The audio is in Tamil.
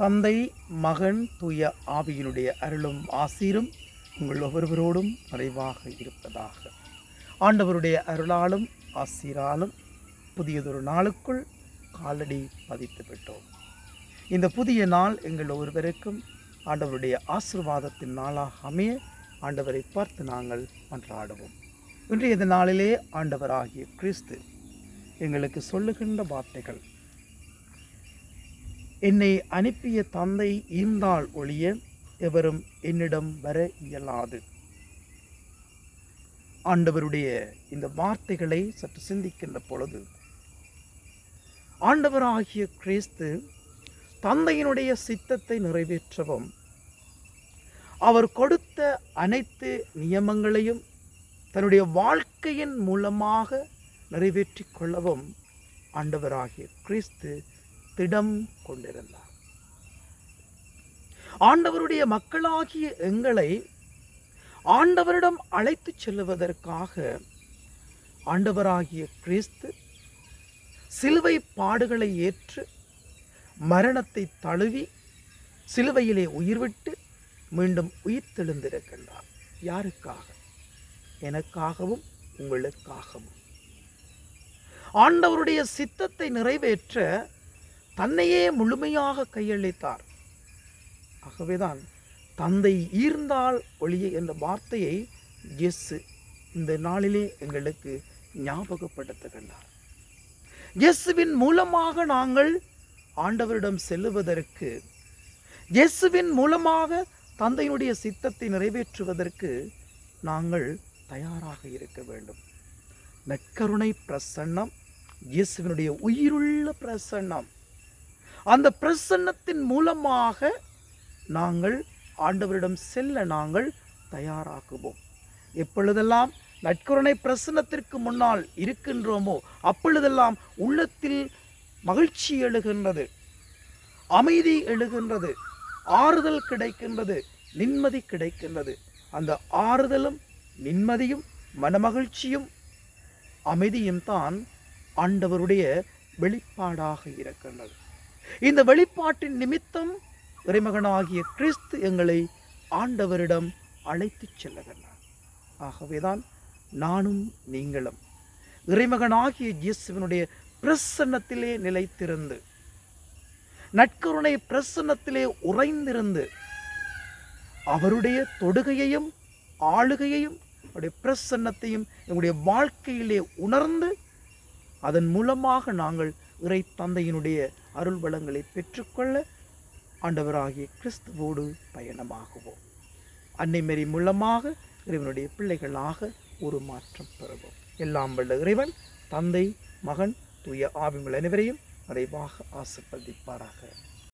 தந்தை மகன் தூய ஆவியினுடைய அருளும் ஆசீரும் உங்கள் ஒவ்வொருவரோடும் மறைவாக இருப்பதாக. ஆண்டவருடைய அருளாலும் ஆசீராலும் புதியதொரு நாளுக்குள் காலடி பதித்து விட்டோம். இந்த புதிய நாள் எங்கள் ஒருவருக்கும் ஆண்டவருடைய ஆசிர்வாதத்தின் நாளாக அமைய ஆண்டவரை பார்த்து நாங்கள் மன்றாடுவோம். இன்றைய நாளிலே ஆண்டவராகிய கிறிஸ்து எங்களுக்கு சொல்லுகின்ற வார்த்தைகள் என்னை அனுப்பிய தந்தை ஈந்தாள் ஒழிய எவரும் என்னிடம் வர இயலாது. ஆண்டவருடைய இந்த வார்த்தைகளை சற்று சிந்திக்கின்ற பொழுது ஆண்டவராகிய கிறிஸ்து தந்தையினுடைய சித்தத்தை நிறைவேற்றவும் அவர் கொடுத்த அனைத்து நியமங்களையும் தன்னுடைய வாழ்க்கையின் மூலமாக நிறைவேற்றிக் கொள்ளவும் ஆண்டவராகிய கிறிஸ்து திடம் கொண்டிருந்தார். ஆண்டவருடைய மக்களாகிய எங்களை ஆண்டவரிடம் அழைத்துச் செல்லுவதற்காக ஆண்டவராகிய கிறிஸ்து சிலுவை பாடுகளை ஏற்று மரணத்தை தழுவி சிலுவையிலே உயிர்விட்டு மீண்டும் உயிர்த்தெழுந்திருக்கின்றார். யாருக்காக? எனக்காகவும் உங்களுக்காகவும். ஆண்டவருடைய சித்தத்தை நிறைவேற்ற தன்னையே முழுமையாக கையளித்தார். ஆகவேதான் தந்தை ஈர்ந்தால் ஒளிய என்ற வார்த்தையை எஸ் இந்த நாளிலே எங்களுக்கு ஞாபகப்படுத்துகின்றார். இயேசுவின் மூலமாக நாங்கள் ஆண்டவரிடம் செல்லுவதற்கு இயேசுவின் மூலமாக தந்தையினுடைய சித்தத்தை நிறைவேற்றுவதற்கு நாங்கள் தயாராக இருக்க வேண்டும். நற்கருணை பிரசன்னம் இயேசுவினுடைய உயிருள்ள பிரசன்னம் அந்த பிரசன்னத்தின் மூலமாக நாங்கள் ஆண்டவரிடம் செல்ல நாங்கள் தயாராகுவோம். எப்பொழுதெல்லாம் நற்கருணை பிரசன்னத்திற்கு முன்னால் இருக்கின்றோமோ அப்பொழுதெல்லாம் உள்ளத்தில் மகிழ்ச்சி எழுகின்றது அமைதி எழுகின்றது ஆறுதல் கிடைக்கின்றது நிம்மதி கிடைக்கின்றது. அந்த ஆறுதலும் நிம்மதியும் மனமகிழ்ச்சியும் அமைதியும் தான் ஆண்டவருடைய வெளிப்பாடாக இருக்கின்றது. இந்த வெளிப்பாட்டின் நிமித்தம் இறைமகனாகிய கிறிஸ்து எங்களை ஆண்டவரிடம் அழைத்துச் செல்லுகின்றார் ஆகவேதான் நானும் நீங்களும் இறைமகனாகிய இயேசுவினுடைய பிரசன்னத்திலே நிலைத்திருந்து நட்கருணை பிரசன்னத்திலே உறைந்திருந்து அவருடைய தொடுகையையும் ஆளுகையையும் அவருடைய பிரசன்னத்தையும் எங்களுடைய வாழ்க்கையிலே உணர்ந்து அதன் மூலமாக நாங்கள் இறை தந்தையினுடைய அருள் வளங்களை பெற்றுக்கொள்ள ஆண்டவராகிய கிறிஸ்துவோடு பயணமாகுவோம். அன்னை மேரி மூலமாக இறைவனுடைய பிள்ளைகளாக ஒரு மாற்றம் பெறுவோம். எல்லாம் வல்ல இறைவன் தந்தை மகன் தூய ஆவிங்கள் அனைவரையும் நிறைவாக ஆசிர்வதிப்பாராக.